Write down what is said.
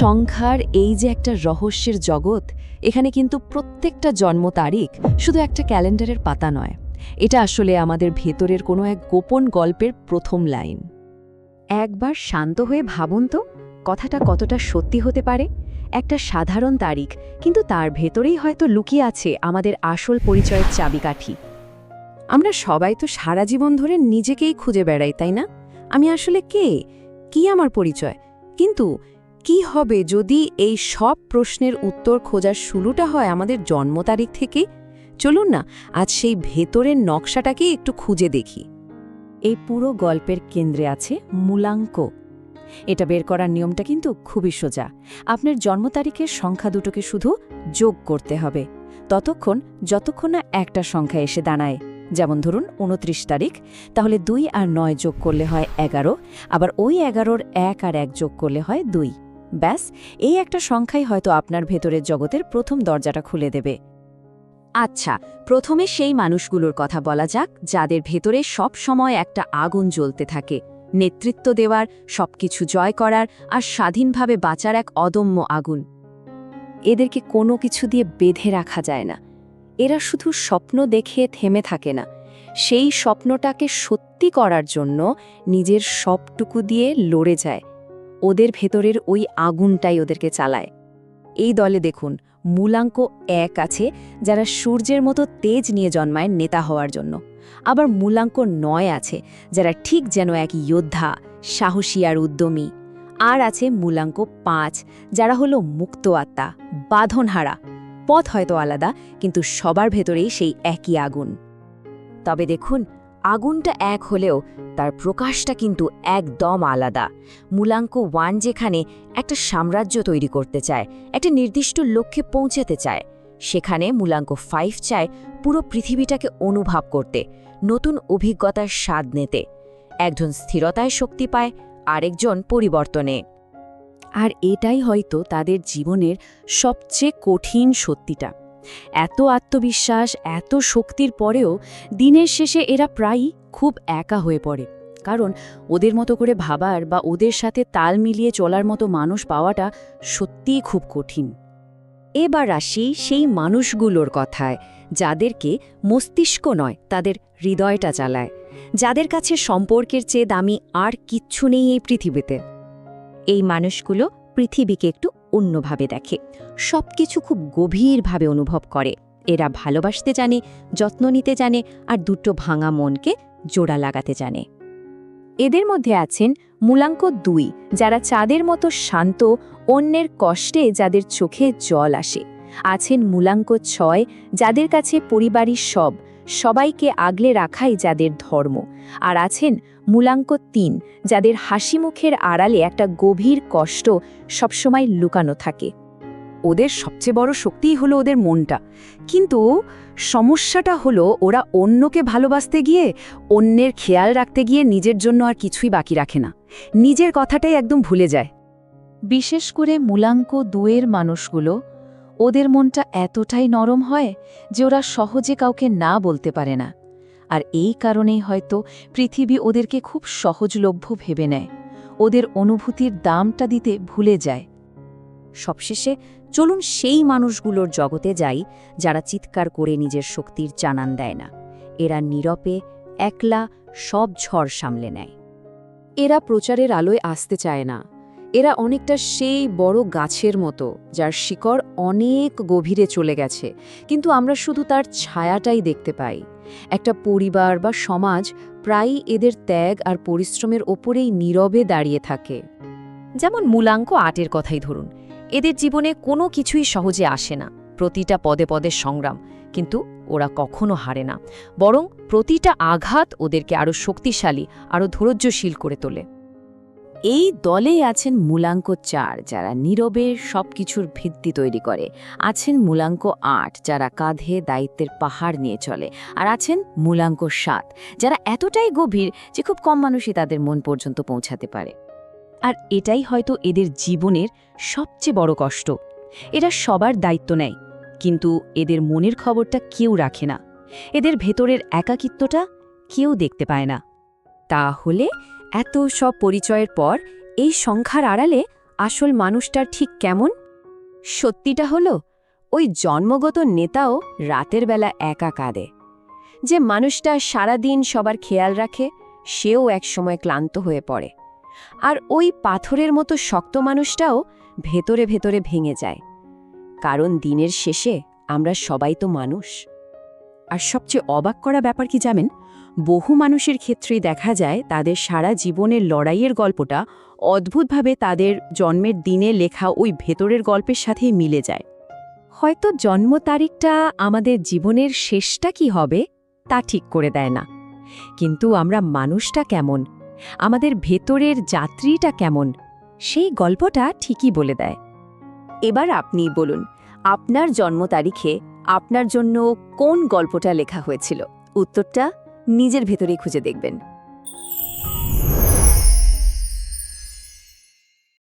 সংখ্যার এই যে একটা রহস্যের জগৎ, এখানে কিন্তু প্রত্যেকটা জন্ম তারিখ শুধু একটা ক্যালেন্ডারের পাতা নয়। এটা আসলে আমাদের ভেতরের কোনো এক গোপন গল্পের প্রথম লাইন। একবার শান্ত হয়ে ভাবুন তো, কথাটা কতটা সত্যি হতে পারে? একটা সাধারণ তারিখ, কিন্তু তার ভেতরেই হয়তো লুকিয়ে আছে আমাদের আসল পরিচয়ের চাবিকাঠি। আমরা সবাই তো সারা জীবন ধরে নিজেকেই খুঁজে বেড়াই, তাই না? আমি আসলে কে? কি আমার পরিচয়? কিন্তু কি হবে যদি এই সব প্রশ্নের উত্তর খোঁজার শুরুটা হয় আমাদের জন্ম তারিখ থেকে? চলুন না, আজ সেই ভেতরের নকশাটাকে একটু খুঁজে দেখি। এই পুরো গল্পের কেন্দ্রে আছে মূলাঙ্ক। এটা বের করার নিয়মটা কিন্তু খুবই সোজা। আপনার জন্ম তারিখের সংখ্যা দুটোকে শুধু যোগ করতে হবে। ততক্ষণ, যতক্ষণ না একটা সংখ্যা এসে দাঁড়ায়। যেমন ধরুন, উনত্রিশ তারিখ, তাহলে দুই আর নয় যোগ করলে হয় এগারো, আবার ওই এগারোর এক আর এক যোগ করলে হয় দুই। ব্যাস, এই একটা সংখ্যাই হয়তো আপনার ভেতরের জগতের প্রথম দরজাটা খুলে দেবে। আচ্ছা প্রথমে সেই মানুষগুলোর কথা বলা যাক, যাদের ভেতরে সব সময় একটা আগুন জ্বলতে থাকে, নেতৃত্ব দেওয়ার, সবকিছু জয় করার আর স্বাধীনভাবে বাঁচার এক অদম্য আগুন। এদেরকে কোনো কিছু দিয়ে বেঁধে রাখা যায় না। এরা শুধু স্বপ্ন দেখে থেমে থাকে না। সেই স্বপ্নটাকে সত্যি করার জন্য নিজের সবটুকু দিয়ে লড়ে যায়। ওদের ভেতরের ওই আগুনটাই ওদেরকে চালায়। এই দলে দেখুন, মূলাঙ্ক এক আছে যারা সূর্যের মতো তেজ নিয়ে জন্মায় নেতা হওয়ার জন্য। আবার মূলাঙ্ক নয় আছে যারা ঠিক যেন এক যোদ্ধা, সাহসী আর উদ্যমী। আর আছে মূলাঙ্ক পাঁচ যারা হলো মুক্ত আত্মা বাঁধনহারা। পথ হয়তো আলাদা, কিন্তু সবার ভেতরেই সেই একই আগুন। তবে দেখুন আগুনটা এক হলেও তার প্রকাশটা কিন্তু একদম আলাদা। মূলাঙ্ক ওয়ান যেখানে একটা সাম্রাজ্য তৈরি করতে চায়, একটা নির্দিষ্ট লক্ষ্যে পৌঁছাতে চায়, সেখানে মূলাঙ্ক ফাইভ চায় পুরো পৃথিবীটাকে অনুভব করতে, নতুন অভিজ্ঞতার স্বাদ নিতে। একজন স্থিরতায় শক্তি পায়, আরেকজন পরিবর্তনে। আর এটাই হয়তো তাদের জীবনের সবচেয়ে কঠিন সত্যিটা। এত আত্মবিশ্বাস, এত শক্তির পরেও দিনের শেষে এরা প্রায়ই খুব একা হয়ে পড়ে। কারণ ওদের মতো করে ভাবার বা ওদের সাথে তাল মিলিয়ে চলার মতো মানুষ পাওয়াটা সত্যিই খুব কঠিন। এবার আসি সেই মানুষগুলোর কথায়, যাদেরকে মস্তিষ্ক নয়, তাদের হৃদয়টা চালায়। যাদের কাছে সম্পর্কের চেয়ে দামি আর কিচ্ছু নেই এই পৃথিবীতে। এই মানুষগুলো পৃথিবীকে একটু অন্যভাবে দেখে। সব কিছু খুব গভীরভাবে অনুভব করে। এরা ভালোবাসতে জানে, যত্ন নিতে জানে আর দুটো ভাঙা মনকে জোড়া লাগাতে জানে। এদের মধ্যে আছেন মূলাঙ্ক দুই, যারা চাঁদের মতো শান্ত, অন্যের কষ্টে যাদের চোখে জল আসে। আছেন মূলাঙ্ক ছয়, যাদের কাছে পরিবারই সব সবাইকে আগলে রাখাই যাদের ধর্ম। আর আছেন মূলাঙ্ক তিন, যাদের হাসি মুখের আড়ালে একটা গভীর কষ্ট সবসময় লুকানো থাকে। ওদের সবচেয়ে বড় শক্তিই হলো ওদের মনটা। কিন্তু সমস্যাটা হলো ওরা অন্যকে ভালোবাসতে গিয়ে, অন্যের খেয়াল রাখতে গিয়ে নিজের জন্য আর কিছুই বাকি রাখে না। নিজের কথাটাই একদম ভুলে যায়। বিশেষ করে মূলাঙ্ক দুয়ের মানুষগুলো ওদের মনটা এতটাই নরম হয় যে ওরা সহজে কাউকে না বলতে পারে না। আর এই কারণেই হয়তো পৃথিবী ওদেরকে খুব সহজলভ্য ভেবে নেয়। ওদের অনুভূতির দামটা দিতে ভুলে যায়। সবশেষে চলুন সেই মানুষগুলোর জগতে যাই যারা চিৎকার করে নিজের শক্তির জানান দেয় না। এরা নীরপে একলা, সব ঝড় সামলে নেয়। এরা প্রচারের আলোয় আসতে চায় না। এরা অনেকটা সেই বড় গাছের মতো, যার শিকড় অনেক গভীরে চলে গেছে, কিন্তু আমরা শুধু তার ছায়াটাই দেখতে পাই। একটা পরিবার বা সমাজ প্রায়ই এদের ত্যাগ আর পরিশ্রমের ওপরেই নীরবে দাঁড়িয়ে থাকে। যেমন মূলাঙ্ক আটের কথাই ধরুন, এদের জীবনে কোনো কিছুই সহজে আসে না, প্রতিটা পদে পদে সংগ্রাম, কিন্তু ওরা কখনো হারে না, বরং প্রতিটা আঘাত ওদেরকে আরও শক্তিশালী, আরও ধৈর্যশীল করে তোলে। এই দলেই আছেন মূলাঙ্ক চার, যারা নীরবে সবকিছুর ভিত্তি তৈরি করে। আছেন মূলাঙ্ক আট, যারা কাঁধে দায়িত্বের পাহাড় নিয়ে চলে। আর আছেন মূলাঙ্ক সাত, যারা এতটাই গভীর যে খুব কম মানুষই তাদের মন পর্যন্ত পৌঁছাতে পারে। আর এটাই হয়তো এদের জীবনের সবচেয়ে বড় কষ্ট। এরা সবার দায়িত্ব নেয়, কিন্তু এদের মনের খবরটা কেউ রাখে না। এদের ভেতরের একাকিত্বটা কেউ দেখতে পায় না। তাহলে এত সব পরিচয়ের পর এই সংখ্যার আড়ালে আসল মানুষটার ঠিক কেমন? সত্যিটা হলো, ওই জন্মগত নেতাও রাতের বেলা একা কাঁদে। যে মানুষটা সারাদিন সবার খেয়াল রাখে, সেও একসময় ক্লান্ত হয়ে পড়ে। আর ওই পাথরের মতো শক্ত মানুষটাও ভেতরে ভেতরে ভেঙে যায়। কারণ দিনের শেষে আমরা সবাই তো মানুষ। আর সবচেয়ে অবাক করা ব্যাপার কি জানেন? বহু মানুষের ক্ষেত্রেই দেখা যায়, তাদের সারা জীবনের লড়াইয়ের গল্পটা অদ্ভুতভাবে তাদের জন্মের দিনে লেখা ওই ভেতরের গল্পের সাথেই মিলে যায়। হয়তো জন্ম তারিখটা আমাদের জীবনের শেষটা কি হবে, তা ঠিক করে দেয় না। কিন্তু আমরা মানুষটা কেমন, আমাদের ভেতরের যাত্রীটা কেমন, সেই গল্পটা ঠিকই বলে দেয়। এবার আপনি বলুন, আপনার জন্ম তারিখে আপনার জন্য কোন গল্পটা লেখা হয়েছিল? উত্তরটা? নিজের ভেতরেই খুঁজে দেখবেন।